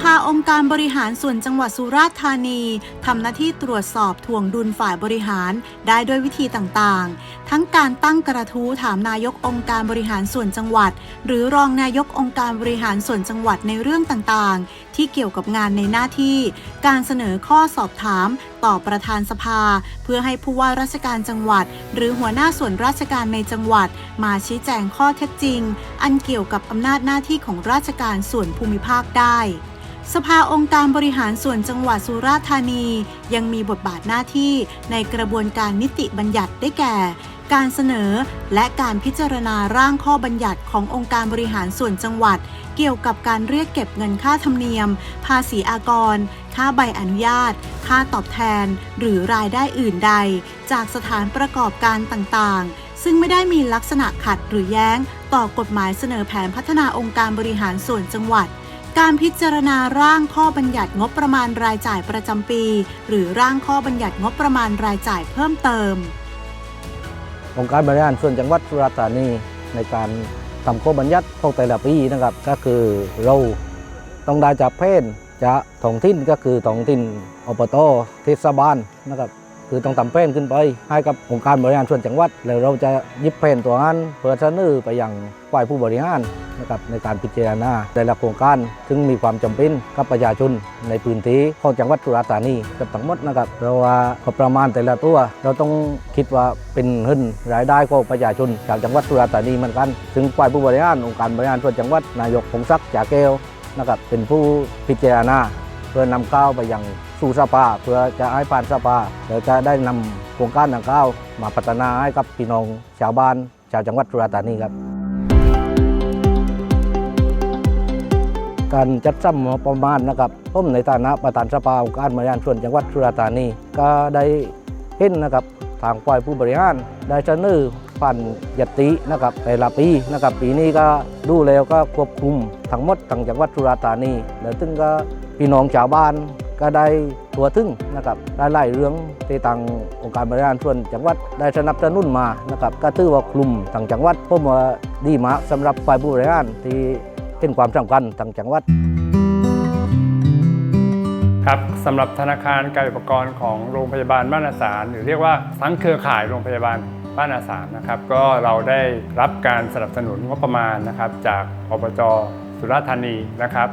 ภาองค์การบริหารส่วนจังหวัดสุราษฎร์ธานีทำหน้าที่ตรวจสอบทวงดุลฝ่ายบริหารได้ด้วยวิธีต่างๆ ทั้งการตั้งกระทู้ถามนายกองค์การบริหารส่วนจังหวัด หรือรองนายกองค์การบริหารส่วนจังหวัดในเรื่องต่างๆที่เกี่ยวกับงานในหน้าที่ การเสนอข้อสอบถาม ต่อประธานสภา เพื่อให้ผู้ว่าราชการจังหวัด หรือหัวหน้าส่วนราชการในจังหวัด มาชี้แจงข้อเท็จจริง อันเกี่ยวกับอำนาจหน้าที่ของราชการส่วนภูมิภาคได้สภาองค์การบริหารส่วนจังหวัดสุราษฎร์ธานี ยังมีบทบาทหน้าที่ในกระบวนการนิติบัญญัติได้แก่ การเสนอและการพิจารณาร่างข้อบัญญัติขององค์การบริหารส่วนจังหวัด เกี่ยวกับการเรียกเก็บเงินค่าธรรมเนียม ภาษีอากร ค่าใบอนุญาต ค่าตอบแทน หรือรายได้อื่นใด จากสถานประกอบการต่างๆ ซึ่งไม่ได้มีลักษณะขัดหรือแย้ง ต่อกฎหมายเสนอแผนพัฒนาองค์การบริหารส่วนจังหวัดการพิจารณาร่างข้อบัญญัติงบประมาณรายจ่ายประจำปี หรือร่างข้อบัญญัติงบประมาณรายจ่ายเพิ่มเติม องค์การบริหารส่วนจังหวัดสุราษฎร์ธานีในการทำข้อบัญญัติของแต่ละปีนะครับ ก็คือเราต้องได้จากเพศจะท้องถิ่นก็คือท้องถิ่นอบตเทศบาลนะครับ คือต้องทำเพนขึ้นไป ให้กับองค์การบริหารส่วนจังหวัด แล้วเราจะยิบเพนตัวนั้นเพื่อเสนอไปอยังฝ่ายผู้บริหารนะครับในการพิจารณาแต่ละโครงการซึ่งมีความจำเป็นกับประชาชนในพื้นที่ของจังหวัดสุราษฎร์ธานีกับทั้งหมดนะครับเพราะว่าประมาณแต่ละตัว เราต้องคิดว่าเป็นเงินรายได้ของประชาชนจากจังหวัดสุราษฎร์ธานีเหมือนกันซึ่งฝ่ายผู้บริหารองค์การบริหารส่วนจังหวัดนายกพงศักดิ์จ่าแก้วนะครับเป็นผู้พิจารณาเพื่อนำข้าวไปยัง สู่สภาเพื่อจะให้ผ่านสภาแล้วจะได้นำโครงการดังกล่าวมาพัฒนาให้กับพี่น้องชาวบ้านชาวจังหวัดสุราษฎร์ธานีครับ การจัดสรรงประมาณนะครับผมในฐานะประธานสภาองค์การบริหารส่วนจังหวัดสุราษฎร์ธานีก็ได้เห็นนะครับทางฝ่ายผู้บริหารได้เสนอผ่านยตินะครับแต่ละปีนะครับปีนี้ก็ดูแล้วก็ควบคุมทั้งหมดทั้งจังหวัดสุราษฎร์ธานีแล้วถึงก็พี่น้องชาวบ้าน ก็ได้ตัวถึงนะครับได้ไล่เรื่องที่ทางองค์การบริหารส่วนจังหวัดได้สนับสนุนมานะครับก็ถือว่าคลุมทางจังหวัดผมว่าดีมากสำหรับฝ่ายผู้บริหารที่เป็นความสำคัญทางจังหวัดครับสำหรับธนาคารการอุปกรณ์ของโรงพยาบาลบ้านอาสาหรือเรียกว่าทั้งเครือข่ายโรงพยาบาลบ้านอาสานะครับ ก็เราได้รับการสนับสนุนงบประมาณนะครับ จากอบจสุราษฎร์ธานีนะครับ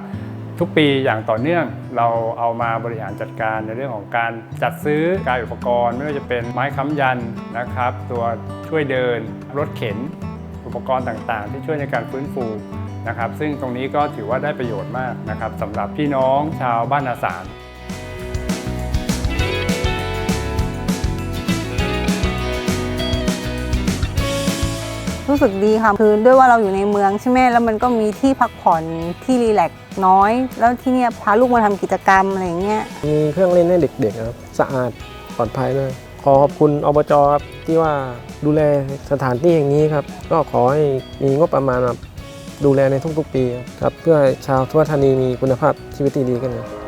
ทุกปีอย่างต่อเนื่องเราเอามาบริหารจัดการในเรื่องของการจัดซื้อการอุปกรณ์ ไม่ว่าจะเป็นไม้ค้ำยันนะครับ ตัวช่วยเดินรถเข็น อุปกรณ์ต่างๆ ที่ช่วยในการฟื้นฟูนะครับ ซึ่งตรงนี้ก็ถือว่าได้ประโยชน์มากนะครับสำหรับพี่น้องชาวบ้านอาสาร รู้สึกดีค่ะคือด้วยว่าเราอยู่ในเมืองใช่ไหมแล้วมันก็มีที่พักผ่อนที่รีแลกซ์น้อย แล้วที่เนี่ยพาลูกมาทำกิจกรรมอะไรอย่างเงี้ยมีเครื่องเล่นให้เด็กๆครับสะอาดปลอดภัยเลยขอขอบคุณอบจครับที่ว่าดูแลสถานที่แห่างนี้ครับ ก็ขอให้มีงบประมาณดูแลในทุกๆปีครับเพื่อชาวทั่วธานีมีคุณภาพชีวิตที่ดีกันครับ